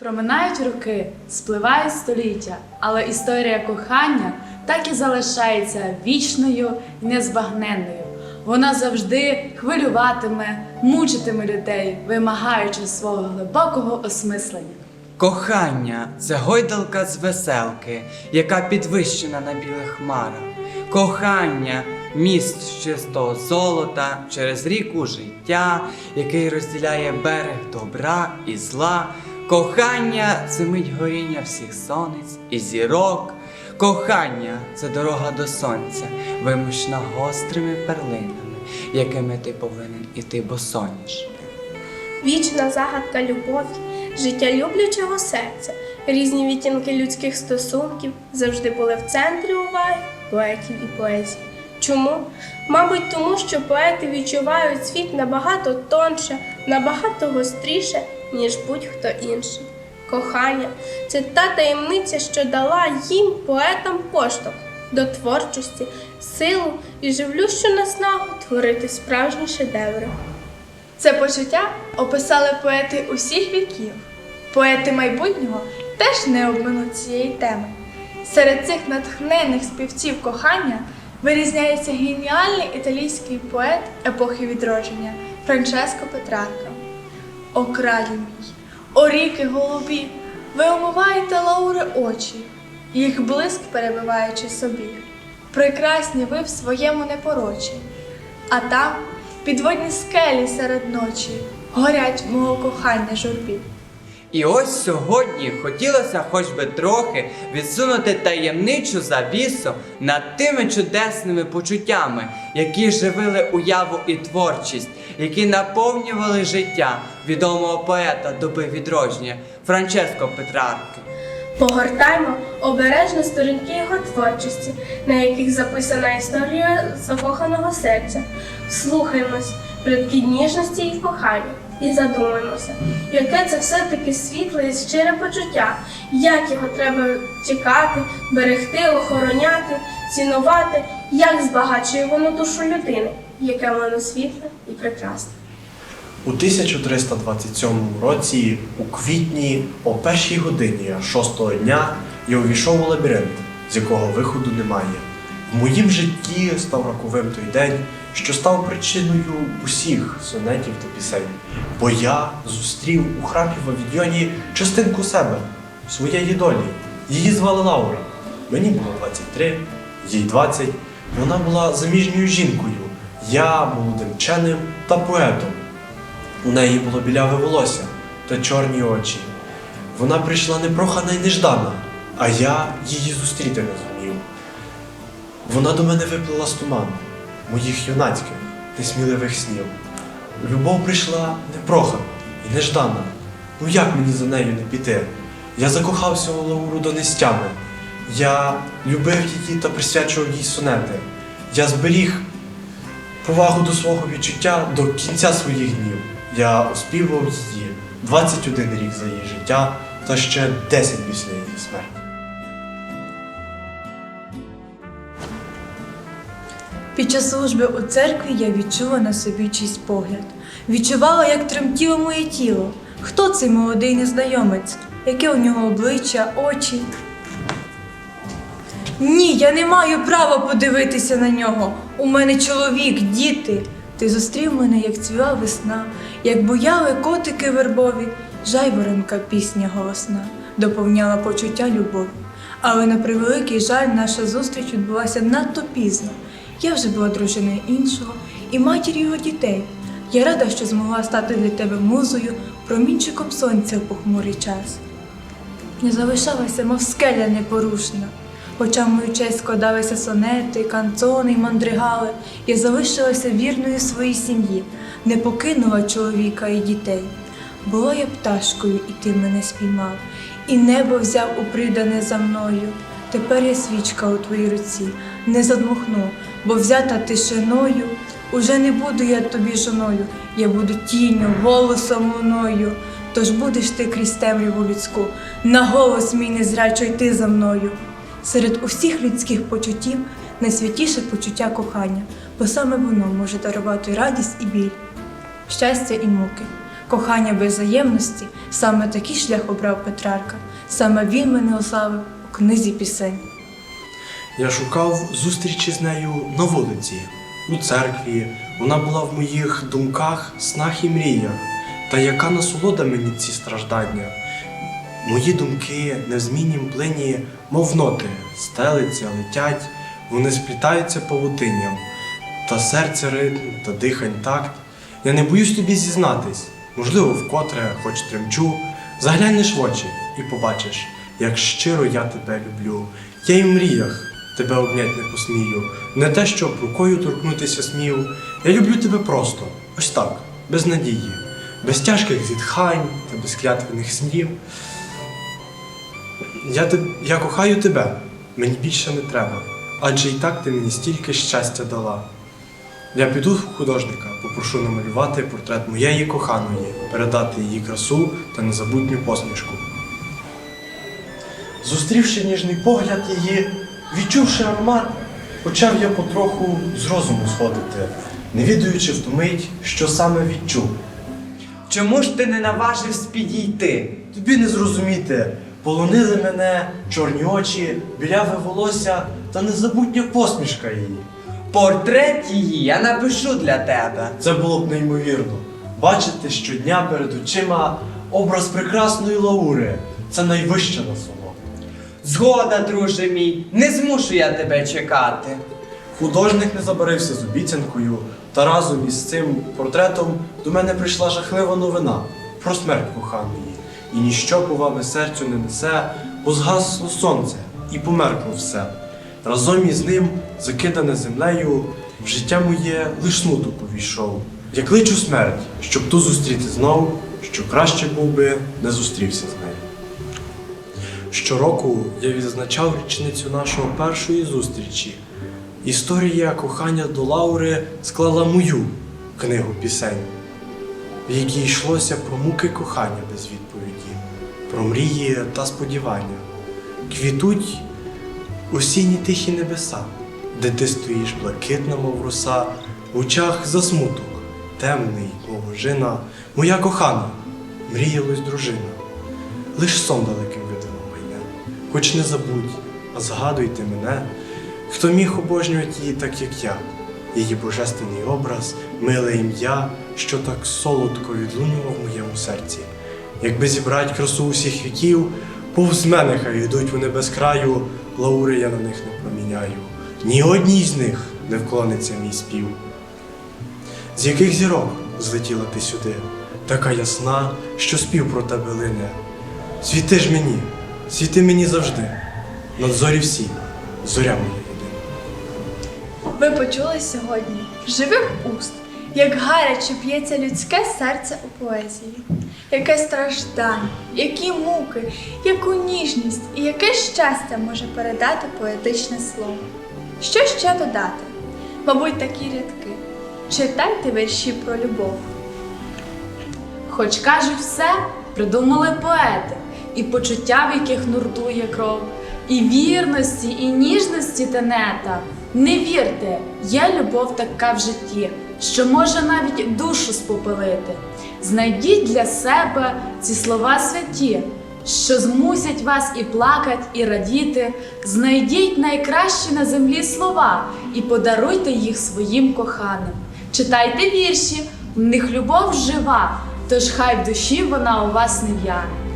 Проминають роки, спливають століття, але історія кохання так і залишається вічною і незбагненною. Вона завжди хвилюватиме, мучитиме людей, вимагаючи свого глибокого осмислення. Кохання це гойдалка з веселки, яка підвищена на білих хмарах. Кохання міст з чистого золота через ріку життя, який розділяє берег добра і зла. Кохання це мить горіння всіх сонець і зірок. Кохання це дорога до сонця, вимушена гострими перлинами, якими ти повинен іти босоніж. Вічна загадка любові, життя люблячого серця, різні відтінки людських стосунків завжди були в центрі уваги поетів і поезії. Чому? Мабуть, тому що поети відчувають світ набагато тонше, набагато гостріше, ніж будь-хто інший. Кохання це та таємниця, що дала їм, поетам, поштовх до творчості, силу і живлющу наснагу творити справжні шедеври. Це почуття описали поети усіх віків. Поети майбутнього теж не обминуть цієї теми. Серед цих натхненних співців кохання вирізняється геніальний італійський поет епохи відродження Франческо Петрарка. О краю мій, о ріки голубі, ви омиваєте лаури очі, їх блиск перебиваючи собі. Прекрасні ви в своєму непорочі, а там підводні скелі серед ночі горять мого кохання журбі. І ось сьогодні хотілося хоч би трохи відсунути таємничу завісу над тими чудесними почуттями, які живили уяву і творчість, які наповнювали життя відомого поета доби відродження Франческо Петрарки. Погортаймо обережно сторінки його творчості, на яких записана історія закоханого серця. Вслухаймось плітки ніжності і кохання і задумаємося, яке це все-таки світле і щире почуття, як його треба чекати, берегти, охороняти, цінувати, як збагачує воно душу людини, яке воно світле і прекрасне. У 1327 році, у квітні, о першій годині шостого дня, я увійшов у лабіринт, з якого виходу немає. В моїм житті став роковим той день, що став причиною усіх сонетів та пісень. Бо я зустрів у храмі в Авідьйоні частинку себе, своєї долі. Її звали Лаура. Мені було 23, їй 20. Вона була заміжньою жінкою, я молодим вченим та поетом. У неї було біляве волосся та чорні очі. Вона прийшла непрохана й неждана, а я її зустріти не зумів. Вона до мене виплила з туману, моїх юнацьких, несміливих снів. Любов прийшла непрохана і неждана. Ну як мені за нею не піти? Я закохався у Лауру до нестями. Я любив її та присвячував їй сонети. Я зберіг повагу до свого відчуття до кінця своїх днів. Я оспівував її 21 рік за її життя та ще 10 після її смерті. Під час служби у церкві я відчула на собі чийсь погляд. Відчувала, як тремтіло моє тіло. Хто цей молодий незнайомець? Яке у нього обличчя, очі? Ні, я не маю права подивитися на нього. У мене чоловік, діти. Ти зустрів мене, як цвіла весна, як буяли котики вербові, жайворонка пісня голосна, доповняла почуття любові. Але на превеликий жаль, наша зустріч відбулася надто пізно. Я вже була дружиною іншого і матір'ю його дітей. Я рада, що змогла стати для тебе музою, промінчиком сонця в похмурий час. Не залишалася, мов скеля непорушна. Хоча в мою честь складалися сонети, канцони й мандригали, я залишилася вірною своїй сім'ї, не покинула чоловіка і дітей. Була я пташкою, і ти мене спіймав, і небо взяв у придане за мною. Тепер я свічка у твоїй руці, не задмухну, бо взята тишиною. Уже не буду я тобі жоною, я буду тінню, голосом луною. Тож будеш ти крізь темряву людську, на голос мій незрячо йти за мною. Серед усіх людських почуттів найсвятіше почуття кохання, бо саме воно може дарувати радість і біль, щастя і муки. кохання без взаємності, саме такий шлях обрав Петрарка. Саме він мене ославив у книзі пісень. Я шукав зустрічі з нею на вулиці, у церкві. Вона була в моїх думках, снах і мріях. Та яка насолода мені ці страждання? Мої думки не в плині, мов ноти, стелиться, летять, вони сплітаються павутинням, та серце ритм, та дихань такт. Я не боюсь тобі зізнатись, можливо, вкотре, хоч тремчу, заглянеш в очі і побачиш, як щиро я тебе люблю. Я й в мріях тебе обнять не посмію, не те, щоб рукою торкнутися смів. Я люблю тебе просто, ось так, без надії, без тяжких зітхань та без клятвених снів. Я, теб... я кохаю тебе, мені більше не треба, адже і так ти мені стільки щастя дала. Я піду в художника, попрошу намалювати портрет моєї коханої, передати її красу та незабутню посмішку. Зустрівши ніжний погляд її, відчувши аромат, почав я потроху з розуму сходити, не відаючи в ту мить, що саме відчув. Чому ж ти не наважився підійти? Тобі не зрозуміти, полонили мене чорні очі, біляве волосся та незабутня посмішка її. Портрет її я напишу для тебе. Це було б неймовірно. Бачити щодня перед очима образ прекрасної Лаури це найвища насолода. Згода, друже мій, не змушу я тебе чекати. Художник не забарився з обіцянкою, та разом із цим портретом до мене прийшла жахлива новина про смерть коханої. І ніщо поваги серцю не несе, бо згасло сонце і померкло все. Разом із ним, закидане землею, в життя моє лиш смуток увійшов. Я кличу смерть, щоб ту зустріти знов, що краще був би не зустрівся з нею. Щороку я відзначав річницю нашого першої зустрічі. Історія кохання до Лаури склала мою книгу пісень, в якій йшлося про муки кохання без відповіді, про мрії та сподівання. Квітуть осінні тихі небеса, де ти стоїш блакитна, мов роса, в очах засмуток, темний, мов ожина, моя кохана, мріялась дружина. Лиш сон майне, хоч не забудь, а згадуйте мене, хто міг обожнювати її так, як я, її божественний образ, миле ім'я, що так солодко відлунював в моєму серці. Якби зібрать красу усіх віків, повз мене хай йдуть вони без краю, лаури я на них не проміняю. Ні одній з них не вклониться мій спів. З яких зірок злетіла ти сюди, така ясна, що спів про тебе лине. Світи ж мені, світи мені завжди, над зорі всі, зоря моя єдина. Ви почули сьогодні живих уст, як гаряче б'ється людське серце у поезії, яке страждання, які муки, яку ніжність і яке щастя може передати поетичне слово. Що ще додати? Мабуть, такі рядки. Читайте вірші про любов. Хоч кажуть все, придумали поети, і почуття, в яких нуртує кров, і вірності, і ніжності тенета. Не вірте, є любов така в житті, що може навіть душу спопелити. Знайдіть для себе ці слова святі, що змусять вас і плакать, і радіти. Знайдіть найкращі на землі слова і подаруйте їх своїм коханим. Читайте вірші, в них любов жива, тож хай в душі вона у вас не в'яне.